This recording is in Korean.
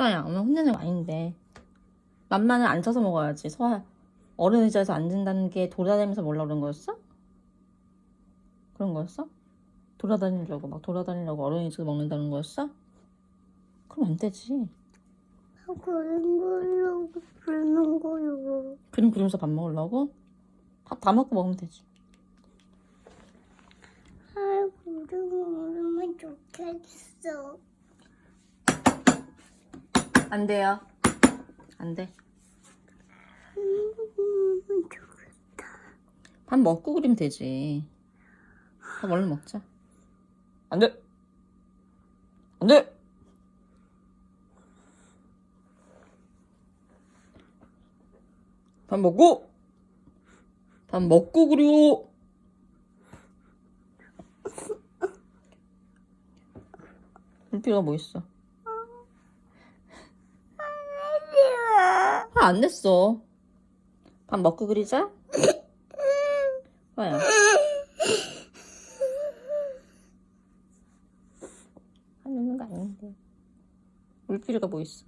엄마 혼내는 거 아닌데. 맘마는 앉아서 먹어야지. 소아, 어른 의자에서 앉는다는 게 돌아다니면서 몰라 그런 거였어? 그런 거였어? 돌아다니려고, 막 돌아다니려고 어른 의자에서 먹는다는 거였어? 그럼 안 되지. 거요. 그림 그리면서 밥 먹으려고? 밥 다 먹고 먹으면 되지. 아, 그림 그리면 좋겠어. 안 돼요. 안 돼. 밥 먹고 그리면 되지. 밥 얼른 먹자. 안 돼. 안 돼. 밥 먹고. 밥 먹고 그려. 물기가 뭐 있어? 화 안 냈어. 밥 먹고 그리자. 화야. 화내는 거 아닌데. 물기가 뭐 있어?